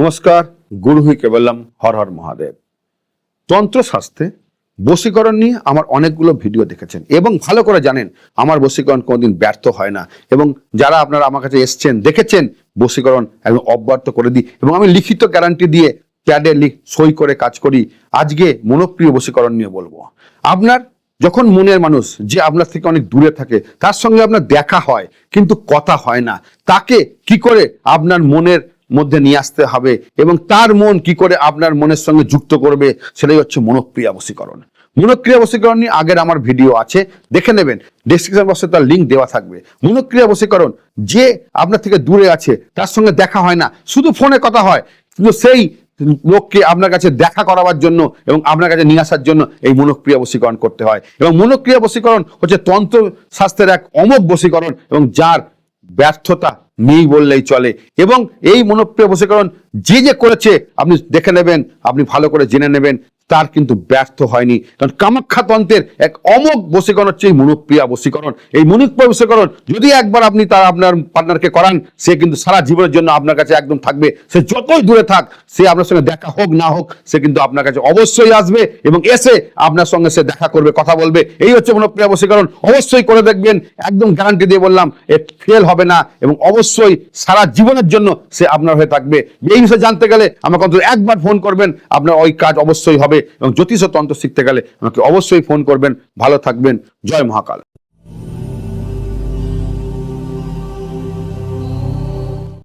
নমস্কার গুরু হুইকে বললাম হর হর মহাদেব। তন্ত্রশাস্ত্রে বশীকরণ নিয়ে আমার অনেকগুলো ভিডিও দেখেছেন এবং ভালো করে জানেন আমার বশীকরণ কোনোদিন ব্যর্থ হয় না এবং যারা আপনারা আমার কাছে এসছেন, দেখেছেন, বশীকরণ একদম অব্যর্থ করে দিই এবং আমি লিখিত গ্যারান্টি দিয়ে প্যাডে লিখ, সই করে কাজ করি, আজকে মনোপ্রিয় বশীকরণ নিয়ে বলব। আপনার যখন মনের মানুষ যে আপনার থেকে অনেক দূরে থাকে, তার সঙ্গে আপনার দেখা হয়, কিন্তু কথা হয় না। তাকে কি করে আপনার মনের মধ্যে নিয়ে আসতে হবে এবং তার মন কি করে আপনার মনের সঙ্গে যুক্ত করবে সেটাই হচ্ছে মনোক্রিয়া বশীকরণ। মনোক্রিয়া বশীকরণ নিয়ে আগের আমার ভিডিও আছে, দেখে নেবেন ডেসক্রিপশন বক্সে তার লিঙ্ক দেওয়া থাকবে। মনোক্রিয়া বশীকরণ যে আপনার থেকে দূরে আছে, তার সঙ্গে দেখা হয় না, শুধু ফোনে কথা হয়, কিন্তু সেই লোককে আপনার কাছে দেখা করাবার জন্য এবং আপনার কাছে নিয়ে আসার জন্য এই মনোক্রিয়া বশীকরণ করতে হয়। এবং মনোক্রিয়া বশীকরণ হচ্ছে তন্ত্র শাস্ত্রের এক অমোঘ বশীকরণ এবং যার ব্যর্থতা নেই বললেই চলে। এবং এই মনোপ্রিয় বশীকরণ যে যে করেছে, আপনি দেখে নেবেন, আপনি ভালো করে জেনে নেবেন। তার কিন্তু ব্যর্থ হয়নি। কারণ কামাখ্যা তন্ত্রের এক অমোঘ বশীকরণ হচ্ছে এই মনোপ্রিয়া বশীকরণ। এই মনোপ্রিয়া বশীকরণ, যদি একবার আপনি তার আপনার পার্টনারকে করান, সে কিন্তু সারা জীবনের জন্য আপনার কাছে একদম থাকবে। সে যতই দূরে থাক, সে আপনার সঙ্গে দেখা হোক, না হোক, সে কিন্তু আপনার কাছে অবশ্যই আসবে এবং এসে আপনার সঙ্গে সে দেখা করবে, কথা বলবে। এই হচ্ছে মনোপ্রিয়া বশীকরণ। অবশ্যই করে দেখবেন, একদম গ্যারান্টি দিয়ে বললাম, এ ফেল হবে না এবং অবশ্যই সারা জীবনের জন্য সে আপনার হয়ে থাকবে। এই বিষয়ে জানতে গেলে আমাকে অন্তত একবার ফোন করবেন, আপনার ওই কাজ অবশ্যই হবে। এবং জ্যোতিষ তন্ত্র শিখতে গেলে আমাকে অবশ্যই ফোন করবেন। ভালো থাকবেন। জয় মহাকাল।